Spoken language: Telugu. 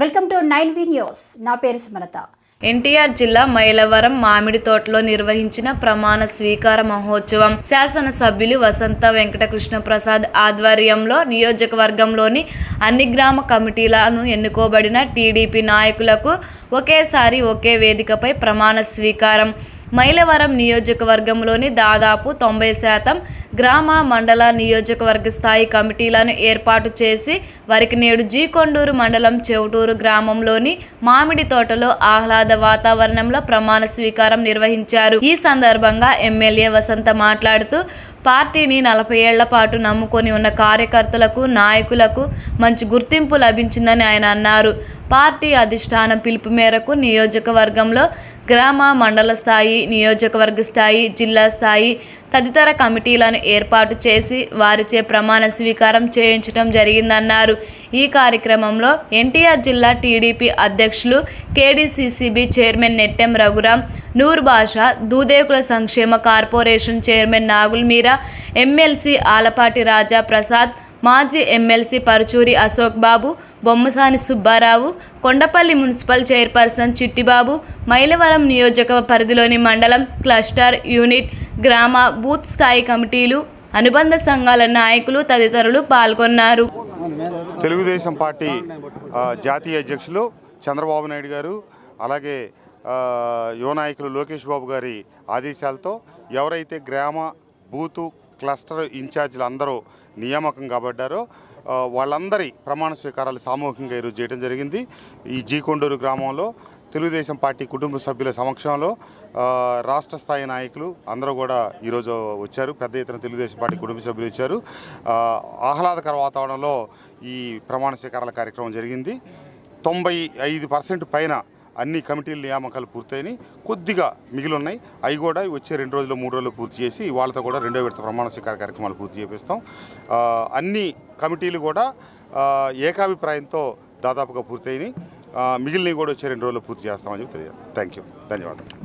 Welcome to nine V news. నా పేరు సుమలత. ఎన్టీఆర్ జిల్లా మైలవరం మామిడి తోటలో నిర్వహించిన ప్రమాణ స్వీకార మహోత్సవం శాసన సభ్యులు వసంత వెంకటకృష్ణ ప్రసాద్ ఆధ్వర్యంలో నియోజకవర్గంలోని అన్ని గ్రామ కమిటీలను ఎన్నుకోబడిన టీడీపీ నాయకులకు ఒకేసారి ఒకే వేదికపై ప్రమాణ స్వీకారం మైలవరం నియోజకవర్గంలోని దాదాపు తొంభై శాతం గ్రామ మండల నియోజకవర్గ స్థాయి కమిటీలను ఏర్పాటు చేసి వారికి నేడు జీకొండూరు మండలం చెవుటూరు గ్రామంలోని మామిడి తోటలో ఆహ్లాద వాతావరణంలో ప్రమాణ స్వీకారం నిర్వహించారు. ఈ సందర్భంగా ఎమ్మెల్యే వసంత మాట్లాడుతూ పార్టీని నలభై ఏళ్ళ పాటు నమ్ముకొని ఉన్న కార్యకర్తలకు నాయకులకు మంచి గుర్తింపు లభించిందని ఆయన అన్నారు. పార్టీ అధిష్టానం పిలుపు మేరకు నియోజకవర్గంలో గ్రామ మండల స్థాయి నియోజకవర్గ స్థాయి జిల్లా స్థాయి తదితర కమిటీలను ఏర్పాటు చేసి వారిచే ప్రమాణ స్వీకారం చేయించడం జరిగిందన్నారు. ఈ కార్యక్రమంలో ఎన్టీఆర్ జిల్లా టీడీపీ అధ్యక్షులు కేడీసీసీబీ చైర్మన్ నెట్టెం రఘురాం నూర్ బాషా దూదేకుల సంక్షేమ corporation chairman Nagul Meera MLC Alapati Raja Prasad మాజీ MLC Paruchuri Ashok Babu Bommasani Subbarao Kondapalli municipal chairperson Chittibabu Mylavaram నియోజక పరిధిలోని మండలం క్లస్టర్ యూనిట్ గ్రామ బూత్ స్థాయి కమిటీలు అనుబంధ సంఘాల నాయకులు తదితరులు పాల్గొన్నారు. తెలుగుదేశం పార్టీ జాతీయ అధ్యక్షులు చంద్రబాబు నాయుడు గారు అలాగే యువనాయకులు యువ నాయకులు లోకేష్ బాబు గారి ఆదేశాలతో ఎవరైతే గ్రామ బూతు క్లస్టర్ ఇన్ఛార్జీలు అందరూ నియామకం కాబడ్డారో వాళ్ళందరి ప్రమాణ స్వీకారాలు సామూహికంగా ఈరోజు చేయడం జరిగింది. ఈ జీకొండూరు గ్రామంలో తెలుగుదేశం పార్టీ కుటుంబ సభ్యుల సమక్షంలో రాష్ట్ర స్థాయి నాయకులు అందరూ కూడా ఈరోజు వచ్చారు. పెద్ద ఎత్తున తెలుగుదేశం పార్టీ కుటుంబ సభ్యులు వచ్చారు. ఆహ్లాదకర వాతావరణంలో ఈ ప్రమాణ స్వీకారాల కార్యక్రమం జరిగింది. తొంభై ఐదు పర్సెంట్ పైన అన్ని కమిటీల నియామకాలు పూర్తయినాయి. కొద్దిగా మిగిలి ఉన్నాయి అవి కూడా వచ్చే రెండు రోజులు మూడు రోజులు పూర్తి చేసి వాళ్ళతో కూడా రెండో విడత ప్రమాణ స్వీకార కార్యక్రమాలు పూర్తి చేపిస్తాం. అన్ని కమిటీలు కూడా ఏకాభిప్రాయంతో దాదాపుగా పూర్తయినాయి. మిగిలినవి కూడా వచ్చే రెండు రోజులు పూర్తి చేస్తామని చెప్పి తెలియదు థ్యాంక్ యూ. ధన్యవాదాలు.